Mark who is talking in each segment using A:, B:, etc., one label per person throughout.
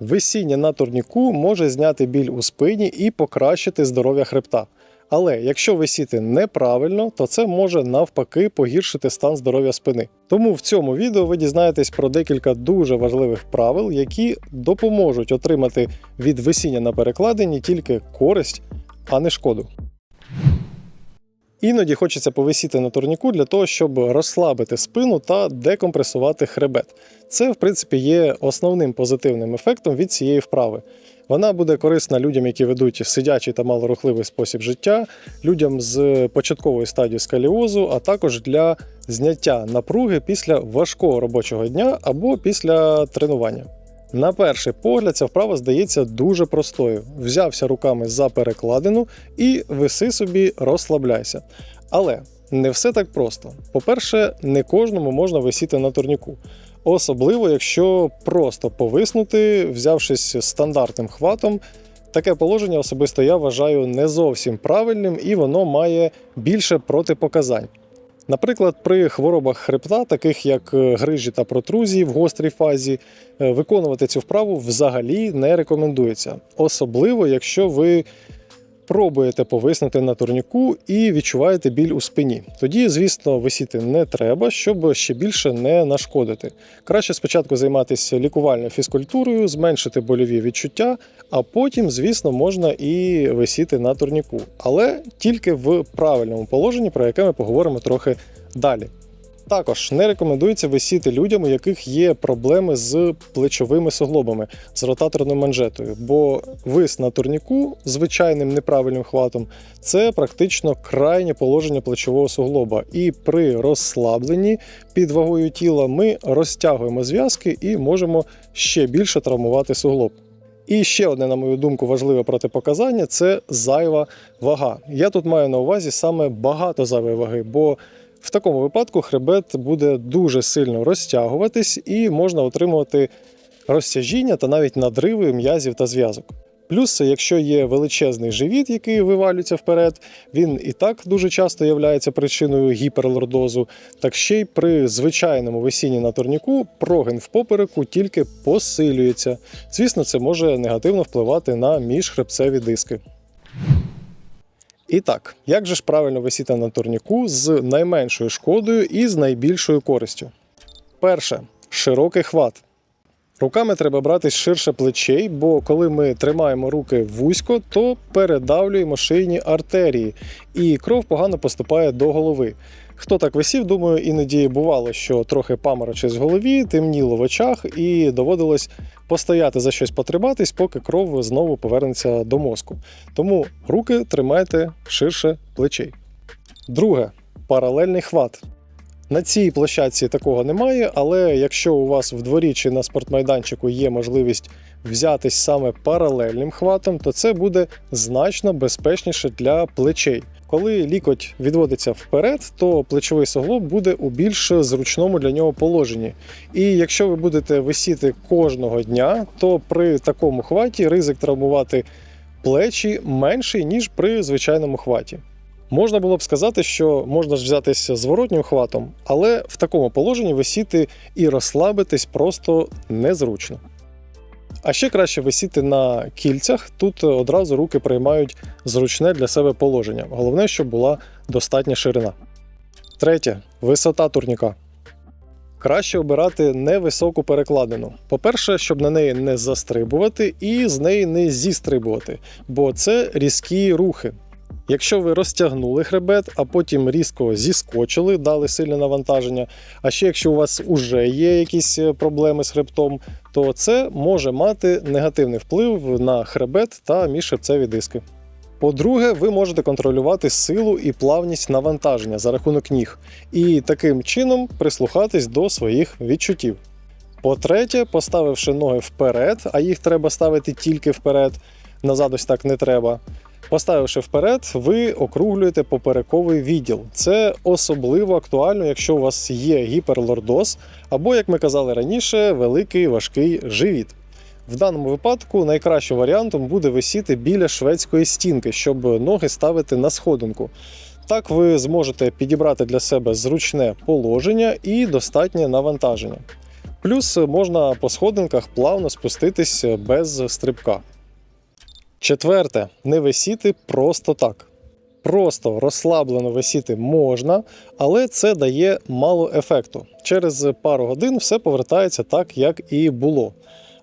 A: Висіння на турніку може зняти біль у спині і покращити здоров'я хребта. Але якщо висіти неправильно, то це може навпаки погіршити стан здоров'я спини. Тому в цьому відео ви дізнаєтесь про декілька дуже важливих правил, які допоможуть отримати від висіння на перекладині тільки користь, а не шкоду. Іноді хочеться повисіти на турніку для того, щоб розслабити спину та декомпресувати хребет. Це, в принципі, є основним позитивним ефектом від цієї вправи. Вона буде корисна людям, які ведуть сидячий та малорухливий спосіб життя, людям з початковою стадією скаліозу, а також для зняття напруги після важкого робочого дня або після тренування. На перший погляд, ця вправа здається дуже простою. Взявся руками за перекладину і виси собі, розслабляйся. Але не все так просто. По-перше, не кожному можна висіти на турніку. Особливо, якщо просто повиснути, взявшись стандартним хватом. Таке положення особисто я вважаю не зовсім правильним і воно має більше протипоказань. Наприклад, при хворобах хребта, таких як е, грижі та протрузії в гострій фазі, е, виконувати цю вправу взагалі не рекомендується. Особливо, якщо ви пробуєте повиснути на турніку і відчуваєте біль у спині. Тоді, звісно, висіти не треба, щоб ще більше не нашкодити. Краще спочатку займатися лікувальною фізкультурою, зменшити больові відчуття, а потім, звісно, можна і висіти на турніку. Але тільки в правильному положенні, про яке ми поговоримо трохи далі. Також не рекомендується висіти людям, у яких є проблеми з плечовими суглобами, з ротаторною манжетою, бо вис на турніку звичайним неправильним хватом це практично крайнє положення плечового суглоба. І при розслабленні під вагою тіла ми розтягуємо зв'язки і можемо ще більше травмувати суглоб. І ще одне, на мою думку, важливе протипоказання це зайва вага. Я тут маю на увазі саме багато зайвої ваги, бо в такому випадку хребет буде дуже сильно розтягуватись і можна отримувати розтяжіння та навіть надриви м'язів та зв'язок. Плюс, якщо є величезний живіт, який вивалюється вперед, він і так дуже часто є причиною гіперлордозу, так ще й при звичайному висінні на турніку прогин в попереку тільки посилюється. Звісно, це може негативно впливати на міжхребцеві диски. І так, як же ж правильно висіти на турніку з найменшою шкодою і з найбільшою користю? Перше широкий хват. Руками треба братись ширше плечей, бо коли ми тримаємо руки вузько, то передавлюємо шийні артерії, і кров погано поступає до голови. Хто так висів, думаю, іноді бувало, що трохи паморочись в голові, темніло в очах, і доводилось постояти за щось потриматись, поки кров знову повернеться до мозку. Тому руки тримайте ширше плечей. Друге паралельний хват. На цій площадці такого немає, але якщо у вас в дворі чи на спортмайданчику є можливість взятись саме паралельним хватом, то це буде значно безпечніше для плечей. Коли лікоть відводиться вперед, то плечовий суглоб буде у більш зручному для нього положенні. І якщо ви будете висіти кожного дня, то при такому хваті ризик травмувати плечі менший, ніж при звичайному хваті. Можна було б сказати, що можна ж взятися зворотнім хватом, але в такому положенні висіти і розслабитись просто незручно. А ще краще висіти на кільцях. Тут одразу руки приймають зручне для себе положення. Головне, щоб була достатня ширина. Третє висота турніка. Краще обирати невисоку перекладину. По-перше, щоб на неї не застрибувати і з неї не зістрибувати, бо це різкі рухи. Якщо ви розтягнули хребет, а потім різко зіскочили, дали сильне навантаження. А ще якщо у вас вже є якісь е, проблеми з хребтом, то це може мати негативний вплив на хребет та міжхребцеві диски. По-друге, ви можете контролювати силу і плавність навантаження за рахунок ніг, і таким чином прислухатись до своїх відчуттів. По-третє, поставивши ноги вперед, а їх треба ставити тільки вперед, назад ось так не треба. Поставивши вперед, ви округлюєте поперековий відділ. Це особливо актуально, якщо у вас є гіперлордоз, або, як ми казали раніше, великий важкий живіт. В даному випадку найкращим варіантом буде висіти біля шведської стінки, щоб ноги ставити на сходинку. Так ви зможете підібрати для себе зручне положення і достатнє навантаження. Плюс можна по сходинках плавно спуститись без стрибка. Четверте, не висіти просто так. Просто розслаблено висіти можна, але це дає мало ефекту. Через пару годин все повертається так, як і було.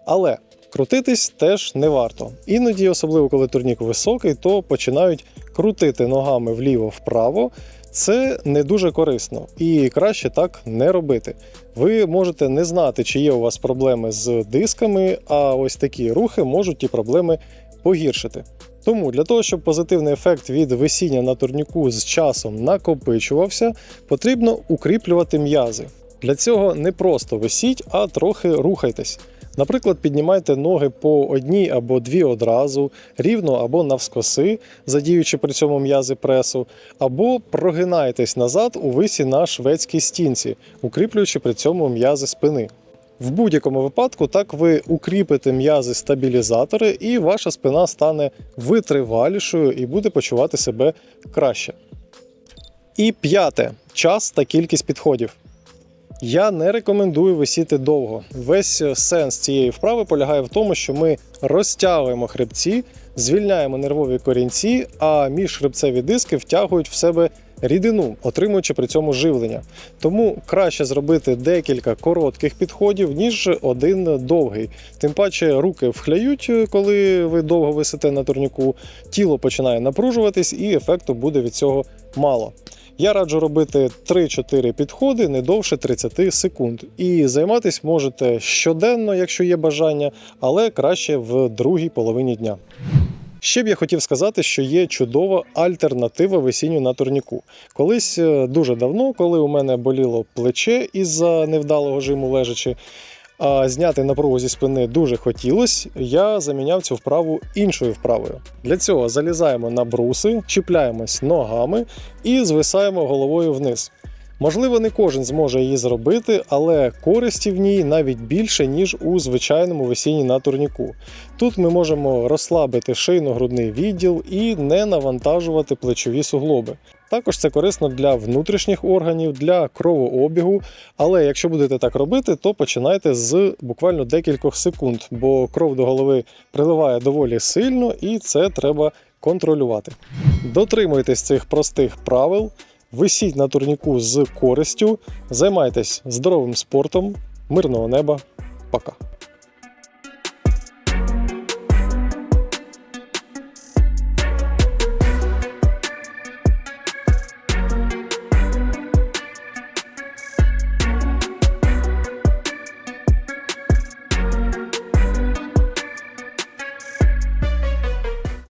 A: Але крутитись теж не варто. Іноді, особливо коли турнік високий, то починають крутити ногами вліво-вправо. Це не дуже корисно і краще так не робити. Ви можете не знати, чи є у вас проблеми з дисками, а ось такі рухи можуть ті проблеми погіршити. Тому для того, щоб позитивний ефект від висіння на турніку з часом накопичувався, потрібно укріплювати м'язи. Для цього не просто висіть, а трохи рухайтесь. Наприклад, піднімайте ноги по одній або дві одразу, рівно або навскоси, задіючи при цьому м'язи пресу, або прогинайтесь назад у висі на шведській стінці, укріплюючи при цьому м'язи спини. В будь-якому випадку так ви укріпите м'язи стабілізатори, і ваша спина стане витривалішою і буде почувати себе краще. І п'яте час та кількість підходів. Я не рекомендую висіти довго. Весь сенс цієї вправи полягає в тому, що ми розтягуємо хребці, звільняємо нервові корінці, а міжхребцеві диски втягують в себе рідину, отримуючи при цьому живлення. Тому краще зробити декілька коротких підходів, ніж один довгий. Тим паче руки вхляють, коли ви довго висите на турніку, тіло починає напружуватись, і ефекту буде від цього мало. Я раджу робити 3-4 підходи не довше 30 секунд. І займатися можете щоденно, якщо є бажання, але краще в другій половині дня. Ще б я хотів сказати, що є чудова альтернатива висінню на турніку. Колись е, дуже давно, коли у мене боліло плече із-за невдалого жиму лежачи, а зняти напругу зі спини дуже хотілося, я заміняв цю вправу іншою вправою. Для цього залізаємо на бруси, чіпляємось ногами і звисаємо головою вниз. Можливо, не кожен зможе її зробити, але користі в ній навіть більше, ніж у звичайному висінні на турніку. Тут ми можемо розслабити шийно-грудний відділ і не навантажувати плечові суглоби. Також це корисно для внутрішніх органів, для кровообігу. Але якщо будете так робити, то починайте з буквально декількох секунд, бо кров до голови приливає доволі сильно і це треба контролювати. Дотримуйтесь цих простих правил. Висіть на турніку з користю, займайтесь здоровим спортом, мирного неба. Пока.